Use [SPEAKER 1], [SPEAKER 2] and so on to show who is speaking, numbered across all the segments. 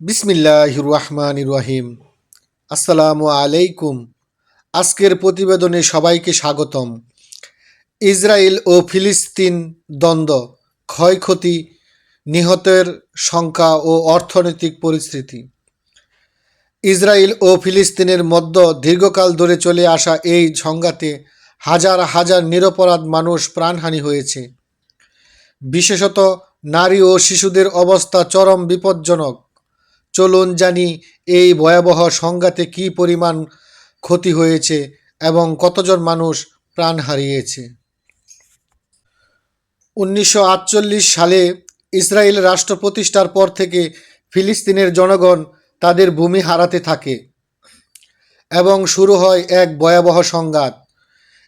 [SPEAKER 1] বিসমিল্লাহ রহমান রাহিম। আসসালামু আলাইকুম। আজকের প্রতিবেদনে সবাইকে স্বাগতম। ইসরায়েল ও ফিলিস্তিন দ্বন্দ্ব, ক্ষয়ক্ষতি, নিহতের সংখ্যা ও অর্থনৈতিক পরিস্থিতি। ইসরায়েল ও ফিলিস্তিনের মধ্য দীর্ঘকাল ধরে চলে আসা এই সংঘাতে হাজার হাজার নিরপরাধ মানুষ প্রাণহানি হয়েছে। বিশেষত নারী ও শিশুদের অবস্থা চরম বিপজ্জনক। চলুন জানি এই ভয়াবহ সংঘাতে কী পরিমাণ ক্ষতি হয়েছে এবং কতজন মানুষ প্রাণ হারিয়েছে। উনিশশো আটচল্লিশ সালে ইসরায়েল রাষ্ট্র প্রতিষ্ঠার পর থেকে ফিলিস্তিনের জনগণ তাদের ভূমি হারাতে থাকে এবং শুরু হয় এক ভয়াবহ সংঘাত।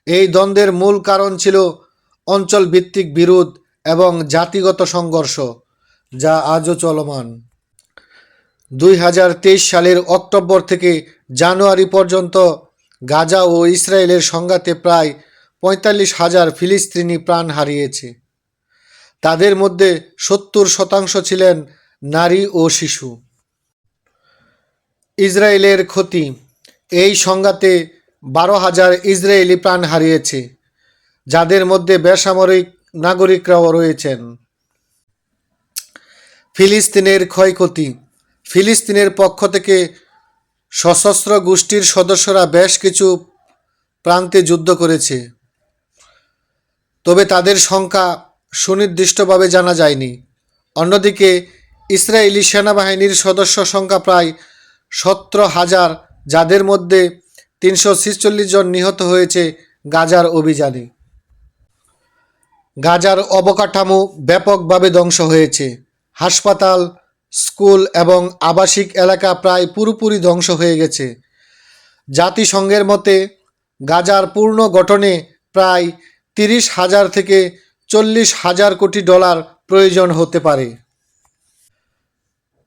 [SPEAKER 1] এই দ্বন্দ্বের মূল কারণ ছিল অঞ্চলভিত্তিক বিরোধ এবং জাতিগত সংঘর্ষ, যা আজও চলমান। দুই হাজার তেইশ সালের অক্টোবর থেকে জানুয়ারি পর্যন্ত গাজা ও ইসরায়েলের সংঘাতে প্রায় পঁয়তাল্লিশ হাজার ফিলিস্তিনি প্রাণ হারিয়েছে। তাদের মধ্যে সত্তর শতাংশ ছিলেন নারী ও শিশু। ইসরায়েলের ক্ষতি। এই সংঘাতে বারো হাজার ইসরায়েলি প্রাণ হারিয়েছে, যাদের মধ্যে বেসামরিক নাগরিকরাও রয়েছেন। ফিলিস্তিনের ক্ষয়ক্ষতি। ফিলিস্তিনের পক্ষ থেকে সশস্ত্র গোষ্ঠীর সদস্যরা বেশ কিছু প্রান্তে যুদ্ধ করেছে। তবে তাদের সংখ্যা সুনির্দিষ্টভাবে জানা যায়নি। অন্যদিকে, ইসরায়েলি সেনাবাহিনীর সদস্য সংখ্যা প্রায় সতেরো হাজার, যাদের মধ্যে তিনশো জন নিহত হয়েছে গাজার অভিযানে। গাজার অবকাঠামো ব্যাপকভাবে ধ্বংস হয়েছে। হাসপাতাল স্কুল এবং আবাসিক এলাকা প্রায় পুরোপুরি ধ্বংস হয়ে গেছে। জাতিসংঘের মতে, গাজার পূর্ণ গঠনে প্রায় তিরিশ হাজার থেকে চল্লিশ হাজার কোটি ডলার প্রয়োজন হতে পারে।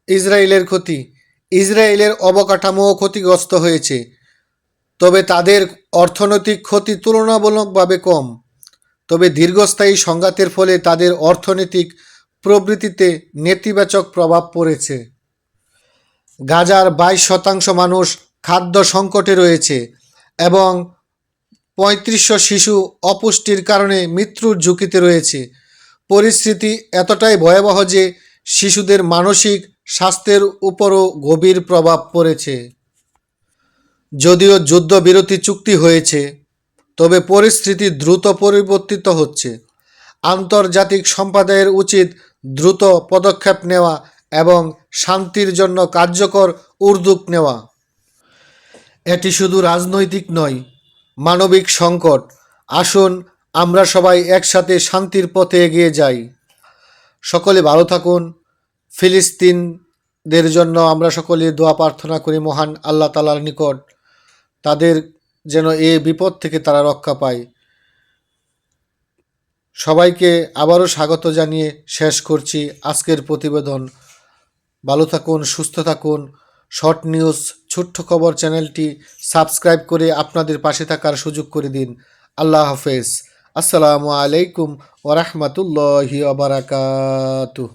[SPEAKER 1] ইসরায়েলের ক্ষতি। ইসরায়েলের অবকাঠামোও ক্ষতিগ্রস্ত হয়েছে, তবে তাদের অর্থনৈতিক ক্ষতি তুলনামূলকভাবে কম। তবে দীর্ঘস্থায়ী সংঘাতের ফলে তাদের অর্থনৈতিক প্রবৃত্তিতে নেতিবাচক প্রভাব পড়েছে। গাজার বাইশ শতাংশ মানুষ খাদ্য সংকটে রয়েছে এবং পঁয়ত্রিশশো শিশু অপুষ্টির কারণে মৃত্যুর ঝুঁকিতে রয়েছে। পরিস্থিতি এতটাই ভয়াবহ যে শিশুদের মানসিক স্বাস্থ্যের উপরও গভীর প্রভাব পড়েছে। যদিও যুদ্ধবিরতি চুক্তি হয়েছে, তবে পরিস্থিতি দ্রুত পরিবর্তিত হচ্ছে। আন্তর্জাতিক সম্প্রদায়ের উচিত দ্রুত পদক্ষেপ নেওয়া এবং শান্তির জন্য কার্যকর উদ্যোগ নেওয়া। এটি শুধু রাজনৈতিক নয়, মানবিক সংকট। আসুন, আমরা সবাই একসাথে শান্তির পথে এগিয়ে যাই। সকলে ভালো থাকুন। ফিলিস্তিনদের জন্য আমরা সকলে দোয়া প্রার্থনা করি মহান আল্লাহ তালার নিকট। তাদের যেন এ বিপদ থেকে তারা রক্ষা পায়। সবাইকে আবারও স্বাগত জানিয়ে শেষ করছি আজকের প্রতিবেদন। ভালো থাকুন, সুস্থ থাকুন। শর্ট নিউজ, ছোট্ট খবর চ্যানেলটি সাবস্ক্রাইব করে আপনাদের পাশে থাকার সুযোগ করে দিন। আল্লাহ হাফেজ। আসসালামু আলাইকুম ওরহমতুল্লাহি আবরাকাতুহ